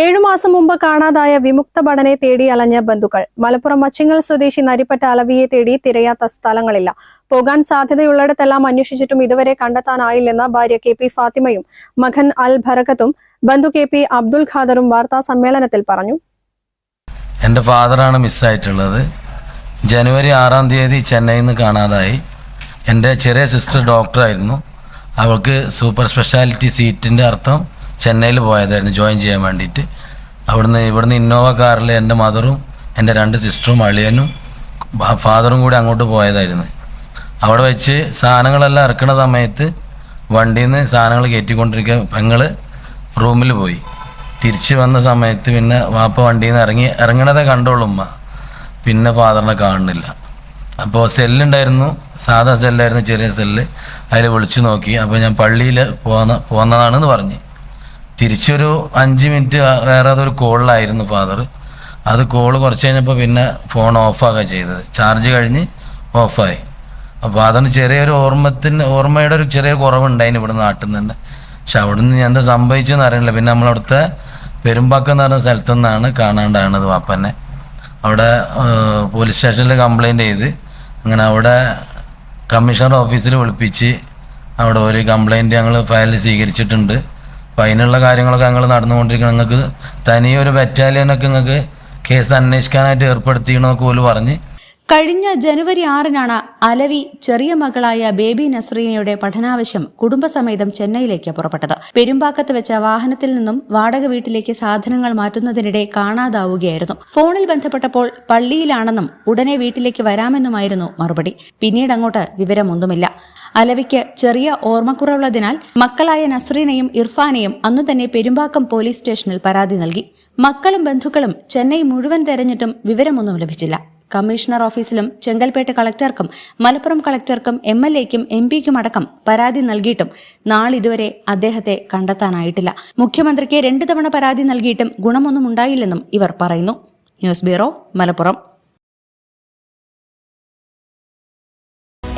ഏഴുമാസം മുമ്പ് കാണാതായ വിമുക്ത ഭടനെ തേടി അലഞ്ഞ ബന്ധുക്കൾ. മലപ്പുറം മച്ചിങ്ങൽ സ്വദേശി നരിപ്പറ്റ അലവിയെ തേടി തിരയാത്ത സ്ഥലങ്ങളില്ല. പോകാൻ സാധ്യതയുള്ളിടത്തെല്ലാം അന്വേഷിച്ചിട്ടും ഇതുവരെ കണ്ടെത്താനായില്ലെന്ന് ഭാര്യ കെ പി ഫാത്തിമയും മകൻ അൽ ഭരക്കത്തും ബന്ധു കെ പി അബ്ദുൽ ഖാദറും വാർത്താ സമ്മേളനത്തിൽ പറഞ്ഞു. എന്റെ ഫാദറാണ് മിസ്സായിട്ടുള്ളത്. ജനുവരി ആറാം തീയതി ചെന്നൈയിൽ നിന്ന് കാണാതായി. എന്റെ ചെറിയ സിസ്റ്റർ ഡോക്ടറായിരുന്നു. അവൾക്ക് സൂപ്പർ സ്പെഷ്യാലിറ്റി സീറ്റിന്റെ അർത്ഥം ചെന്നൈയിൽ പോയതായിരുന്നു ജോയിൻ ചെയ്യാൻ വേണ്ടിയിട്ട്. അവിടുന്ന് ഇവിടുന്ന് ഇന്നോവ കാറിൽ എന്റെ മദറും എന്റെ രണ്ട് സിസ്റ്ററും അളിയനും ഫാദറും കൂടി അങ്ങോട്ട് പോയതായിരുന്നു. അവിടെ വെച്ച് സാധനങ്ങളെല്ലാം ഇറക്കുന്ന സമയത്ത് വണ്ടിയിൽ നിന്ന് സാധനങ്ങൾ കയറ്റിക്കൊണ്ടിരിക്കുക പെങ്ങൾ റൂമിൽ പോയി. തിരിച്ച് വന്ന സമയത്ത് പിന്നെ വാപ്പ വണ്ടിയിൽ നിന്ന് ഇറങ്ങി ഇറങ്ങണതേ കണ്ടോളൂ ഉമ്മ. പിന്നെ ഫാദറിനെ കാണുന്നില്ല. അപ്പോൾ സെല്ലുണ്ടായിരുന്നു സാധാ സെല്ലായിരുന്നു ചെറിയ സെല്ല് അതിൽ വിളിച്ചു നോക്കി. അപ്പോൾ ഞാൻ പള്ളിയിൽ പോന്ന പോന്നതാണെന്ന് പറഞ്ഞ്. തിരിച്ചൊരു അഞ്ച് മിനിറ്റ് വേറെ അതൊരു കോളിലായിരുന്നു ഫാദർ അത് കോൾ കുറച്ച് കഴിഞ്ഞപ്പോൾ പിന്നെ ഫോൺ ഓഫാകുക ചെയ്തത്. ചാർജ് കഴിഞ്ഞ് ഓഫായി അപ്പോൾ അതിന് ചെറിയൊരു ഓർമ്മത്തിന് ഓർമ്മയുടെ ഒരു ചെറിയ കുറവുണ്ടായിന് ഇവിടെ നാട്ടിൽ നിന്ന്. തന്നെ പക്ഷെ അവിടെ നിന്ന് എന്താ സംഭവിച്ചതെന്ന് അറിയില്ല പിന്നെ നമ്മളവിടുത്തെ പെരുമ്പാക്കം എന്ന് പറഞ്ഞ സ്ഥലത്തു നിന്നാണ് കാണാണ്ടാണത് വാപ്പനെ. അവിടെ പോലീസ് സ്റ്റേഷനിൽ കംപ്ലൈന്റ് ചെയ്ത്. അങ്ങനെ അവിടെ കമ്മീഷണർ ഓഫീസിൽ വിളിപ്പിച്ച് അവിടെ ഒരു കംപ്ലൈന്റ് ഞങ്ങൾ ഫയൽ സ്വീകരിച്ചിട്ടുണ്ട്. അപ്പം അതിനുള്ള കാര്യങ്ങളൊക്കെ ഞങ്ങൾ നടന്നുകൊണ്ടിരിക്കണം. നിങ്ങൾക്ക് തനിയൊരു ബറ്റാലിയനൊക്കെ നിങ്ങൾക്ക് കേസ് അന്വേഷിക്കാനായിട്ട് ഏർപ്പെടുത്തിയെന്നൊക്കെ പോലും പറഞ്ഞ്. കഴിഞ്ഞ ജനുവരി ആറിനാണ് അലവി ചെറിയ മകളായ ബേബി നസ്രീനയുടെ പഠനാവശ്യം കുടുംബസമേതം ചെന്നൈയിലേക്ക് പുറപ്പെട്ടത്. പെരുമ്പാക്കത്ത് വെച്ച വാഹനത്തിൽ നിന്നും വാടക വീട്ടിലേക്ക് സാധനങ്ങൾ മാറ്റുന്നതിനിടെ കാണാതാവുകയായിരുന്നു. ഫോണിൽ ബന്ധപ്പെട്ടപ്പോൾ പള്ളിയിലാണെന്നും ഉടനെ വീട്ടിലേക്ക് വരാമെന്നുമായിരുന്നു മറുപടി. പിന്നീട് അങ്ങോട്ട് വിവരമൊന്നുമില്ല. അലവിക്ക് ചെറിയ ഓർമ്മക്കുറവുള്ളതിനാൽ മക്കളായ നസ്രീനയും ഇർഫാനെയും അന്നു തന്നെ പെരുമ്പാക്കം പോലീസ് സ്റ്റേഷനിൽ പരാതി നൽകി. മക്കളും ബന്ധുക്കളും ചെന്നൈ മുഴുവൻ തെരഞ്ഞിട്ടും വിവരമൊന്നും ലഭിച്ചില്ല. കമ്മീഷണർ ഓഫീസിലും ചെങ്കൽപ്പേട്ട് കളക്ടർക്കും മലപ്പുറം കളക്ടർക്കും എം എൽ എക്കും എം പിക്കും അടക്കം പരാതി നൽകിയിട്ടും നാളിതുവരെ അദ്ദേഹത്തെ കണ്ടെത്താനായിട്ടില്ല. മുഖ്യമന്ത്രിക്ക് രണ്ടു തവണ പരാതി നൽകിയിട്ടും ഗുണമൊന്നും ഉണ്ടായില്ലെന്നും ഇവർ പറയുന്നു. News bureau Malappuram.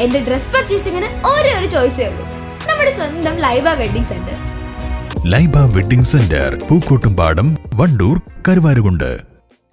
എന്റെ ഡ്രസ് പർച്ചേസിംഗിന് ഒരേ ഒരു ചോയ്സേ ഉള്ളൂ. നമ്മുടെ സ്വന്തം Laiba wedding centre. Laiba wedding centre Pookkottumpadam Wandoor Karuvarakundu.